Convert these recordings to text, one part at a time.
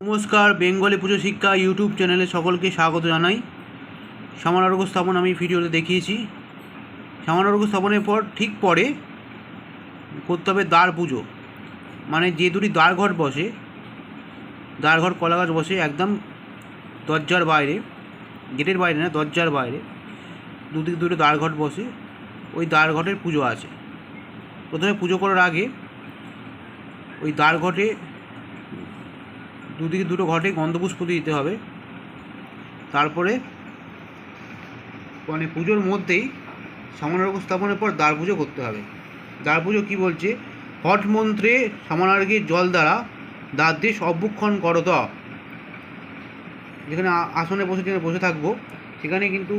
নমস্কার, বেঙ্গলি পুজো শিক্ষা ইউটিউব চ্যানেলে সকলকে স্বাগত জানাই। সামানার্ঘ স্থাপন আমি ভিডিওতে দেখিয়েছি। সামানার্ঘ স্থাপনের পর ঠিক পরে করতে হবে দ্বার পুজো। মানে যে দুটি দ্বারঘট বসে দ্বারঘট কলা গাছ বসে একদম দরজার বাইরে, গেটের বাইরে না, দরজার বাইরে, দুদিকে দুটো দ্বারঘট বসে, ওই দ্বারঘটের পুজো আছে। প্রথমে পুজো করার আগে ওই দ্বারঘটে দুদিকে দুটো ঘটে গন্ধপুষ্প দিতে হবে। তারপরে মানে পুজোর মধ্যেই সামানার্ঘ স্থাপনের পর দ্বার পুজো করতে হবে। দ্বার পুজো কী বলছে? হট মন্ত্রে সামানার্ঘের জল দ্বারা দ্বার দিয়ে অভ্যক্ষণ করত যেখানে আসনে বসে যেখানে বসে থাকব, সেখানে কিন্তু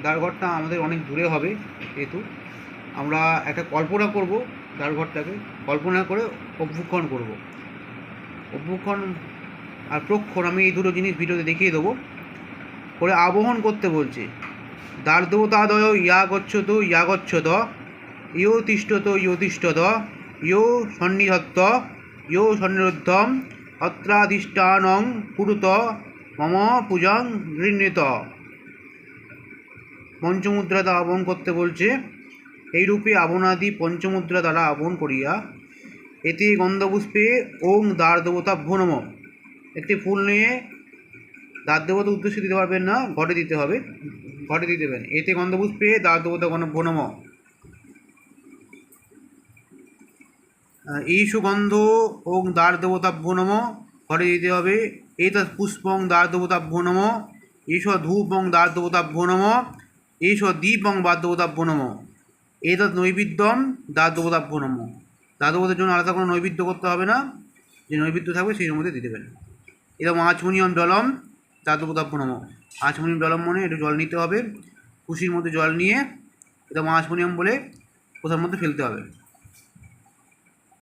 দ্বারঘরটা আমাদের অনেক দূরে হবে যেহেতু। আমরা একটা কল্পনা করব দ্বারঘরটাকে কল্পনা করে অভ্যক্ষণ করব। অভ্যক্ষণ আর প্রক্ষণ আমি এই দুটো জিনিস ভিডিওতে দেখিয়ে দেবো। করে আবহন করতে বলছে। দ্বার দেবতাদয় ইয়া গচ্ছত ইয়া গচ্ছত ইয় তিষ্ঠত ইয় তিষ্ঠত, ইয় সন্নিধত্ত, ইয় সন্নিরুদ্ধম, অত্রাধিষ্ঠানং কুরুত মম পূজাং গৃহীত। পঞ্চমুদ্রা দ্বারা আবহন করতে বলছে এইরূপে আবনাদি পঞ্চমুদ্রা দ্বারা আবহন করিয়া, এতে গন্ধপুষ্পে ওং দ্বার দেবতা ভনম একটি ফুল নিয়ে দ্বার দেবতা উদ্দেশ্যে দিতে পারবেন না, ঘটে দিতে হবে, ঘটে দিতে দেবেন। এতে গন্ধপুষ্পে দ্বার দেবতা গণ ভনম এই সুগন্ধ ওং দ্বার দেবতা ভনম ঘটে দিতে হবে। এতৎ পুষ্পং দ্বার দেবতা ভনম এইস ধূপং দ্বার দেবতা ভনম এইস দীপং দ্বার দেবতা ভনম এতৎ নৈবেদ্যম দ্বার দেবতা ভনম দ্বার দেবতার জন্য আলাদা কোনো নৈবেদ্য করতে হবে না। যে নৈবেদ্য থাকবে সেই মধ্যে দিতে দেবেন। এটা আচমনিয়ম জলম দাদুপদাব্য নম। আচমনিয়ম জলম মনে একটু জল নিতে হবে, খুশির মধ্যে জল নিয়ে এটা আচমনিয়ম বলে কোথার মধ্যে ফেলতে হবে।